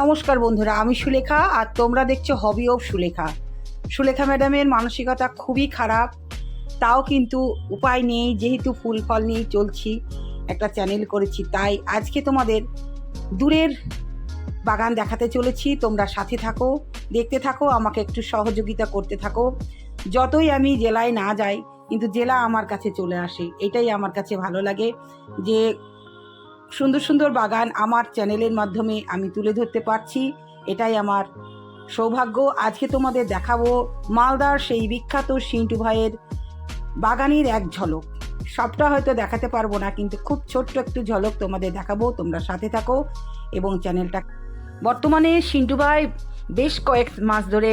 নমস্কার বন্ধুরা, আমি সুলেখা আর তোমরা দেখছ হবি অফ সুলেখা। সুলেখা ম্যাডামের মানসিকতা খুবই খারাপ, তাও কিন্তু উপায় নেই, যেহেতু ফুল ফল নিয়েই চলছি, একটা চ্যানেল করেছি, তাই আজকে তোমাদের দূরের বাগান দেখাতে চলেছি, তোমরা সাথে থাকো, দেখতে থাকো, আমাকে একটু সহযোগিতা করতে থাকো। যতই আমি জেলায় না যাই, কিন্তু জেলা আমার কাছে চলে আসে, এটাই আমার কাছে ভালো লাগে যে সুন্দর সুন্দর বাগান আমার চ্যানেলের মাধ্যমে আমি তুলে ধরতে পারছি। এটাই আমার সৌভাগ্য। আজকে তোমাদের দেখাবো মালদার সেই বিখ্যাত সিন্টু ভাইয়ের বাগানের এক ঝলক। সবটা হয়তো দেখাতে পারব না, কিন্তু খুব ছোট্ট একটু ঝলক তোমাদের দেখাবো। তোমরা সাথে থাকো এবং চ্যানেলটা বর্তমানে সিন্টু ভাই বেশ কয়েক মাস ধরে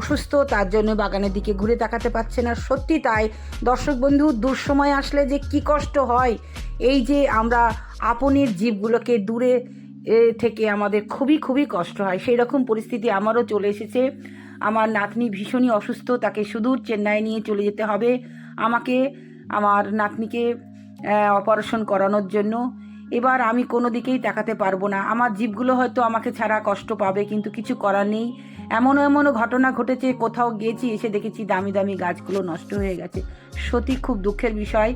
অসুস্থ, তার জন্য বাগানের দিকে ঘুরে তাকাতে পারছে না। সত্যি তাই, দর্শক বন্ধু, দুঃসময় আসলে যে কি কষ্ট হয় এই যে আমরা আপনের জীবগুলোকে দূরে থেকে আমাদের খুবই খুবই কষ্ট হয়। সেই রকম পরিস্থিতি আমারও চলে এসেছে। আমার নাতনি ভীষণই অসুস্থ, তাকে সুদূর চেন্নাই নিয়ে চলে যেতে হবে। আমাকে, আমার নাতনিকে অপারেশন করানোর জন্য। এবার আমি কোনো দিকেই তাকাতে পারব না। আমার জীবগুলো হয়তো আমাকে ছাড়া কষ্ট পাবে, কিন্তু কিছু করার নেই। এমনও এমনও ঘটনা ঘটেছে, কোথাও গিয়েছি এসে দেখেছি দামি দামি গাছগুলো নষ্ট হয়ে গেছে। সত্যি খুব দুঃখের বিষয়।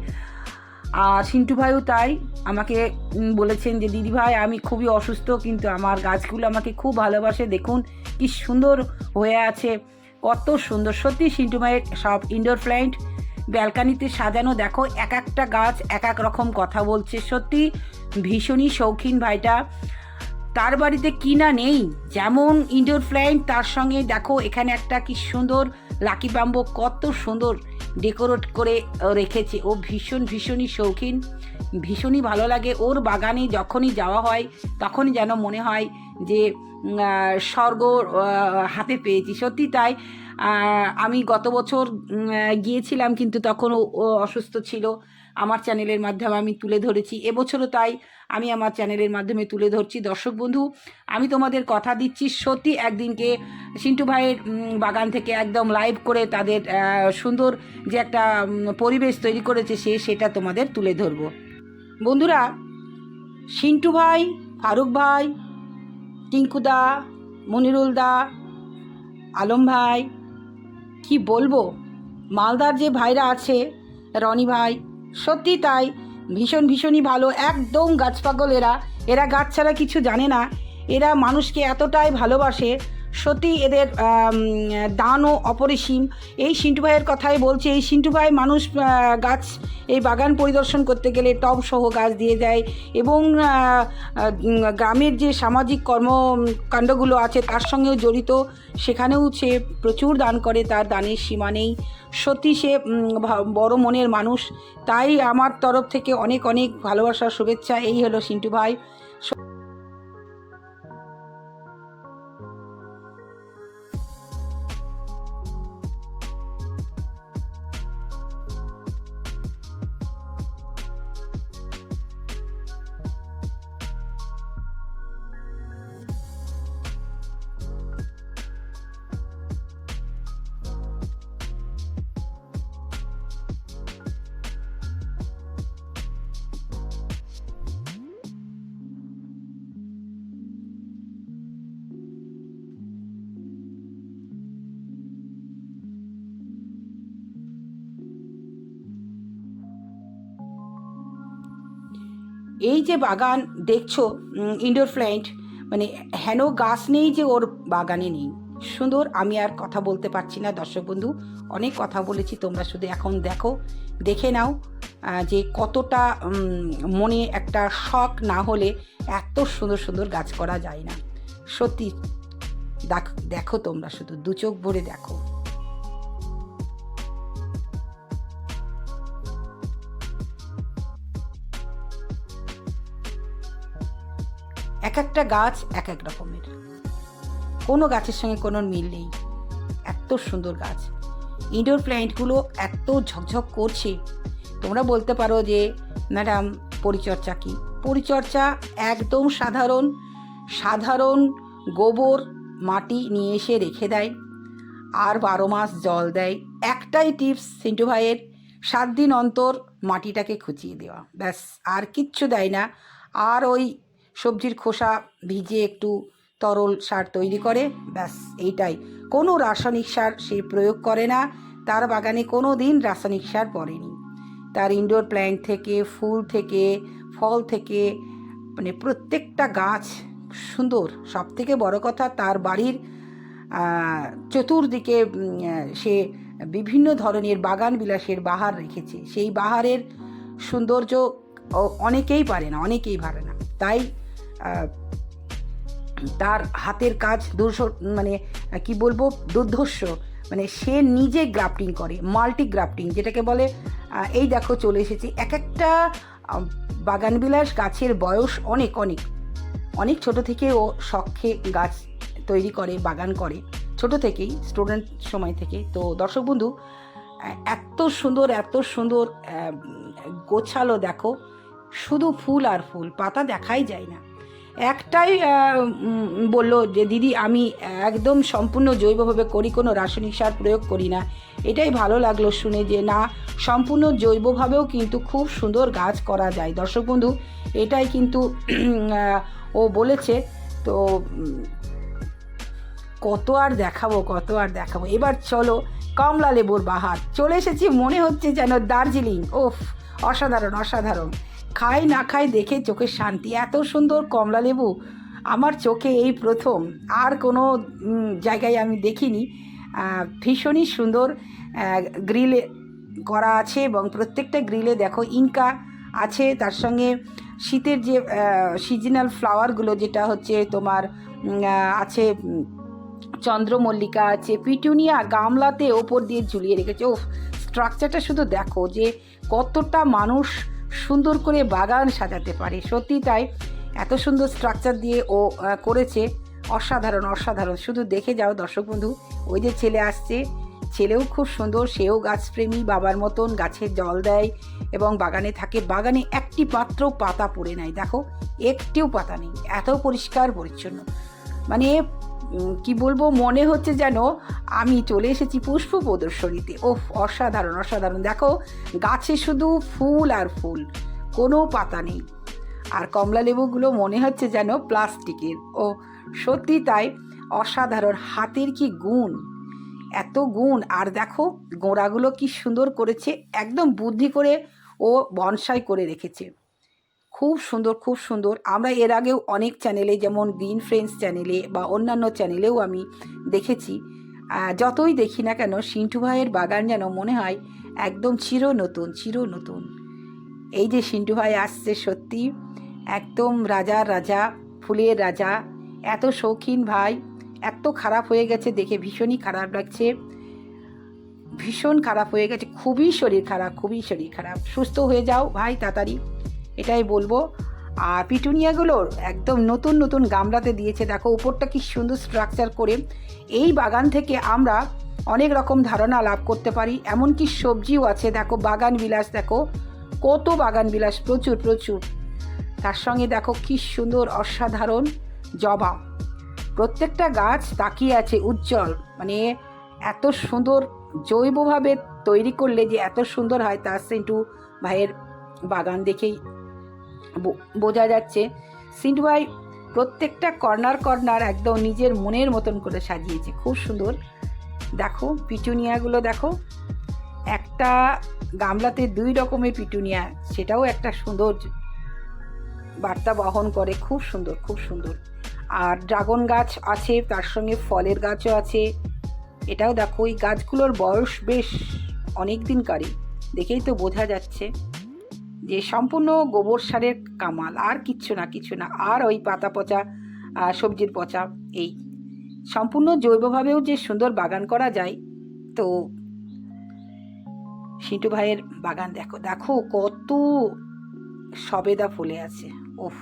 আর সিন্টু ভাইও তাই। আমাকে বলেছেন যে, দিদি ভাই, আমি খুবই অসুস্থ, কিন্তু আমার গাছগুলো আমাকে খুব ভালোবাসে। দেখুন কি সুন্দর হয়ে আছে। কত সুন্দর। সত্যি সিন্টু ভাইয়ের সব ইনডোর প্ল্যান্ট ব্যালকানিতে সাজানো। দেখো, এক একটা গাছ এক এক রকম কথা বলছে। সত্যি ভীষণই শৌখিন ভাইটা। তার বাড়িতে কি না নেই। যেমন ইনডোর প্ল্যান্ট তার সঙ্গে দেখো, এখানে একটা কি সুন্দর লাকি বাম্বো কত সুন্দর। ডেকোরেট করে রেখেছে। ও ভীষণ, ভীষণই শৌখিন, ভীষণই ভালো লাগে। ওর বাগানে যখনই যাওয়া হয়, তখনই যেন মনে হয় যে স্বর্গ হাতে পেয়েছি। সত্যি তাই আমি গত বছর গিয়েছিলাম কিন্তু তখন ও অসুস্থ ছিল। আমার চ্যানেলের মাধ্যমে আমি তুলে ধরেছি। এবছরও তাই আমি আমার চ্যানেলের মাধ্যমে তুলে ধরছি। দর্শক বন্ধু, আমি তোমাদের কথা দিচ্ছি সত্যি একদিনকে সিন্টু ভাইয়ের বাগান থেকে একদম লাইভ করে তাদের সুন্দর যে একটা পরিবেশ তৈরি করেছে সে, সেটা তোমাদের তুলে ধরবো। বন্ধুরা, সিন্টু ভাই, ফারুক ভাই টিঙ্কুদা মনিরুল দা, আলম ভাই কি বলব? মালদার যে ভাইরা আছে, রনি ভাই, সত্যি তাই। ভীষণ ভীষণই ভালো, একদম গাছপাগল এরা। এরা গাছ ছাড়া কিছু জানে না। এরা মানুষকে এতটাই ভালোবাসে সত্যি এদের দানও অপরিসীম। এই সিন্টু ভাইয়ের কথাই বলছি, এই সিন্টু ভাই মানুষ গাছ এই বাগান পরিদর্শন করতে গেলে টব সহ গাছ দিয়ে যায় এবং গ্রামের যে সামাজিক কর্মকাণ্ডগুলো আছে তার সঙ্গেও জড়িত। সেখানেও সে প্রচুর দান করে, তার দানের সীমা নেই। সত্যি সে বড় মনের মানুষ। তাই আমার তরফ থেকে অনেক অনেক ভালোবাসার শুভেচ্ছা। এই হলো সিন্টু ভাই। এই যে বাগান দেখছ ইনডোর প্ল্যান্ট মানে হেন গাছ নেই যে ওর বাগানে নেই। সুন্দর, আমি আর কথা বলতে পারছি না, দর্শক বন্ধু। অনেক কথা বলেছি, তোমরা শুধু এখন দেখো, দেখে নাও যে কতটা মনে একটা শখ না হলে এত সুন্দর সুন্দর গাছ করা যায় না। সত্যি দেখো তোমরা শুধু, দু চোখ ভরে দেখো। এক একটা গাছ এক এক রকমের। কোনো গাছের সঙ্গে কোনো মিল নেই। এত সুন্দর গাছ। ইনডোর প্ল্যান্টগুলো এত ঝকঝক করছে। তোমরা বলতে পারো যে, ম্যাডাম, পরিচর্যা কি? পরিচর্যা একদম সাধারণ। সাধারণ গোবর মাটি নিয়ে এসে রেখে দেয়। আর বারো মাস জল দেয়। একটাই টিপস সিন্টু ভাইয়ের, সাত দিন অন্তর মাটিটাকে খুঁচিয়ে দেওয়া। ব্যাস, আর কিচ্ছু দেয় না। আর ওই সবজির খোসা ভিজে একটু তরল সার তৈরি করে, ব্যাস, এইটাই। কোনো রাসায়নিক সার সে প্রয়োগ করে না, তার বাগানে কোনো দিন রাসায়নিক সার পড়েনি। তার ইনডোর প্ল্যান্ট থেকে, ফুল থেকে, ফল থেকে মানে প্রত্যেকটা গাছ সুন্দর। সব থেকে বড় কথা তার বাড়ির চতুর্দিকে সে বিভিন্ন ধরনের বাগান বিলাসের বাহার রেখেছে। সেই বাহারের সৌন্দর্য অনেকেই পারে না, অনেকেই পারে না। তাই তার হাতের কাজ দুর্স মানে কি বলব, দুর্ধর্ষ। মানে সে নিজে গ্রাফটিং করে, মাল্টি গ্রাফটিং, যেটাকে বলে এই দেখো চলে এসেছি। এক একটা বাগানবিলাস গাছের বয়স অনেক অনেক। অনেক ছোট থেকে ও শখে গাছ তৈরি করে, বাগান করে। ছোট থেকেই, স্টুডেন্ট সময় থেকে। তো দর্শক বন্ধু, এত সুন্দর এত সুন্দর গোছালো দেখো। শুধু ফুল আর ফুল, পাতা দেখাই যায় না। একটাই বলল যে, দিদি, আমি একদম সম্পূর্ণ জৈবভাবে করি, কোনো রাসায়নিক সার প্রয়োগ করি না। এটাই ভালো লাগল শুনে যে, না, সম্পূর্ণ জৈবভাবেও কিন্তু খুব সুন্দর গাছ করা যায়। দর্শক বন্ধু, এটাই কিন্তু ও বলেছে। তো কত আর দেখাবো, কত আর দেখাবো। এবার চলো, কমলা লেবুর বাহার। চলে এসেছি, মনে হচ্ছে যেন দার্জিলিং। ওফ অসাধারণ অসাধারণ। খাই না খাই দেখে চোখের শান্তি। এত সুন্দর কমলা লেবু আমার চোখে এই প্রথম। আর কোনো জায়গায় আমি দেখিনি। ভীষণই সুন্দর গ্রিলে করা আছে এবং প্রত্যেকটা গ্রিলে দেখো ইনকা আছে। তার সঙ্গে শীতের যে সিজনাল ফ্লাওয়ারগুলো যেটা হচ্ছে তোমার আছে চন্দ্রমল্লিকা আছে, পিটুনিয়া গামলাতে ওপর দিয়ে ঝুলিয়ে রেখেছে। ও স্ট্রাকচারটা শুধু দেখো যে কতটা মানুষ সুন্দর করে বাগান সাজাতে পারে। সত্যি তাই এত সুন্দর স্ট্রাকচার দিয়ে ও করেছে। অসাধারণ অসাধারণ। শুধু দেখে যাও দর্শক বন্ধু, ওই যে ছেলে আসছে, ছেলেও খুব সুন্দর, সেও গাছপ্রেমী, বাবার মতন গাছে জল দেয় এবং বাগানে থাকে। বাগানে একটি মাত্র পাতা পড়ে নাই। দেখো, একটিও পাতা নেই। এত পরিষ্কার, পরিচ্ছন্ন। মানে কি বলব, মনে হচ্ছে যেন আমি চলে এসেছি পুষ্প প্রদর্শনীতে। ও অসাধারণ অসাধারণ। দেখো, গাছে শুধু ফুল আর ফুল, কোনো পাতা নেই। আর কমলা লেবুগুলো মনে হচ্ছে যেন প্লাস্টিকের। ও, সত্যি তাই, অসাধারণ। হাতের কি গুণ? এত গুণ। আর দেখো, গোড়াগুলো কি সুন্দর করেছে, একদম বুদ্ধি করে ও বনসাই করে রেখেছে। খুব সুন্দর খুব সুন্দর। আমরা এর আগেও অনেক চ্যানেলে যেমন গ্রিন ফ্রেন্ডস চ্যানেলে বা অন্যান্য চ্যানেলেও আমি দেখেছি। যতই দেখি না কেন, সিন্টু ভাইয়ের বাগান যেন মনে হয় একদম চির নতুন চির নতুন এই যে সিন্টু ভাই আসছে সত্যি একদম রাজার রাজা, ফুলের রাজা। এত শৌখিন ভাই, এত খারাপ হয়ে গেছে দেখে, ভীষণই খারাপ লাগছে। ভীষণ খারাপ হয়ে গেছে, খুবই শরীর খারাপ, খুবই শরীর খারাপ। সুস্থ হয়ে যাও ভাই তাড়াতাড়ি। এটাই বলব। আর পিটুনিয়াগুলোর একদম নতুন নতুন গামলাতে দিয়েছে। দেখো, উপরটা কি সুন্দর স্ট্রাকচার করে। এই বাগান থেকে আমরা অনেক রকম ধারণা লাভ করতে পারি। এমনকি সবজিও আছে। দেখো, বাগান বিলাস, দেখো, কত বাগান বিলাস, প্রচুর প্রচুর। তার সঙ্গে দেখো, কি সুন্দর অসাধারণ জবা। প্রত্যেকটা গাছ তাকিয়ে আছে উজ্জ্বল। মানে এত সুন্দর জৈবভাবে তৈরি করলে যে এত সুন্দর হয় তার সিন্টু ভাইয়ের বাগান দেখেই বোঝা যাচ্ছে। সিন্টু ভাই প্রত্যেকটা কর্নার কর্নার একদম নিজের মনের মতন করে সাজিয়েছে। খুব সুন্দর। দেখো, পিটুনিয়াগুলো দেখো। একটা গামলাতে দুই রকমের পিটুনিয়া, সেটাও একটা সুন্দর বার্তা বহন করে। খুব সুন্দর খুব সুন্দর। আর ড্রাগন গাছ আছে, তার সঙ্গে ফলের গাছও আছে। এটাও দেখো, এই গাছগুলোর বয়স বেশ অনেক দিনকারই দেখেই তো বোঝা যাচ্ছে। যে সম্পূর্ণ গোবর সারের কামাল, আর কিচ্ছু না কিছু না। আর ওই পাতা পচা সবজির পচা, এই। সম্পূর্ণ জৈবভাবেও যে সুন্দর বাগান করা যায়, তো সিটু ভাইয়ের বাগান দেখো দেখো কত সবেদা ফুলে আছে। ওফ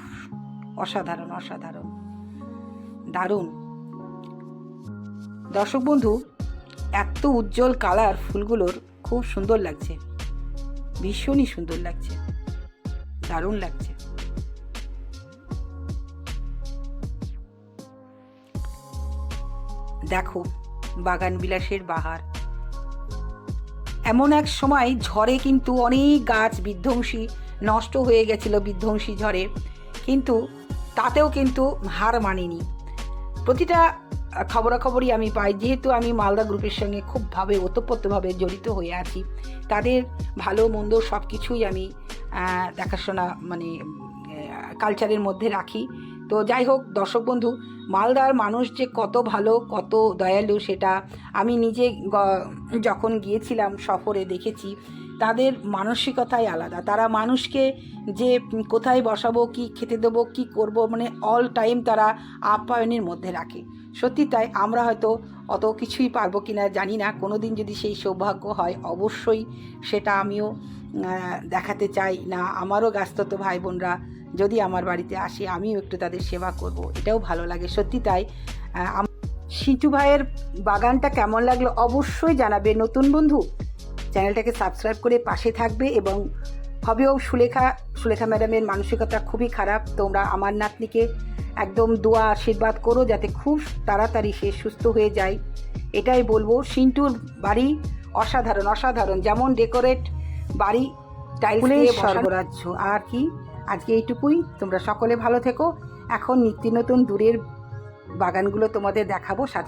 অসাধারণ অসাধারণ। দারুণ। দর্শক বন্ধু, এত উজ্জ্বল কালার ফুলগুলোর, খুব সুন্দর লাগছে। ভীষণই সুন্দর লাগছে। দারুণ লাগছে। দেখো, বাগান বিলাসের বাহার। এমন এক সময় ঝড়ে কিন্তু অনেক গাছ বিধ্বংসী, নষ্ট হয়ে গেছিল বিধ্বংসী ঝড়ে। কিন্তু তাতেও কিন্তু হার মানেনি। প্রতিটা খবরাখবরই আমি পাই। যেহেতু আমি মালদা গ্রুপের সঙ্গে খুবভাবে ওতপ্রোতভাবে জড়িত হয়ে আছি, তাদের ভালো, মন্দ সব কিছুই আমি দেখাশোনা মানে কালচারের মধ্যে রাখি। তো যাই হোক, দর্শক বন্ধু, মালদার মানুষ যে কত ভালো, কত দয়ালু, সেটা আমি নিজে যখন গিয়েছিলাম সফরে দেখেছি, তাদের মানসিকতাই আলাদা। তারা মানুষকে যে কোথায় বসাবো, কি খেতে দেবো, কি করব মানে অল টাইম তারা আপ্যায়নের মধ্যে রাখে। সত্যি তাই আমরা হয়তো অত কিছুই পারব কিনা জানি না। কোনো দিন যদি সেই সৌভাগ্য হয়, অবশ্যই সেটা আমিও দেখাতে চাই না। আমারও ব্যস্তত ভাই বোনরা যদি আমার বাড়িতে আসে, আমিও একটু তাদের সেবা করব। এটাও ভালো লাগে। সত্যি তাই সিটু ভাইয়ের বাগানটা কেমন লাগল অবশ্যই জানাবে। নতুন বন্ধু, চ্যানেলটাকে সাবস্ক্রাইব করে পাশে থাকবে এবং হবেও সুলেখা সুলেখা ম্যাডামের মানসিকতা খুবই খারাপ। তোমরা আমার নাতনিকে একদম দোয়া আশীর্বাদ করো যাতে খুব তাড়াতাড়ি সে সুস্থ হয়ে যায়। এটাই বলব সিন্টুর বাড়ি অসাধারণ অসাধারণ। যেমন ডেকোরেট বাড়ি টাইলস দিয়ে স্বর্গরাজ্য আর কি? আজকে এইটুকুই। তোমরা সকলে ভালো থেকো। এখন নিত্য নতুন দূরের বাগানগুলো তোমাদের দেখাবো সাথে।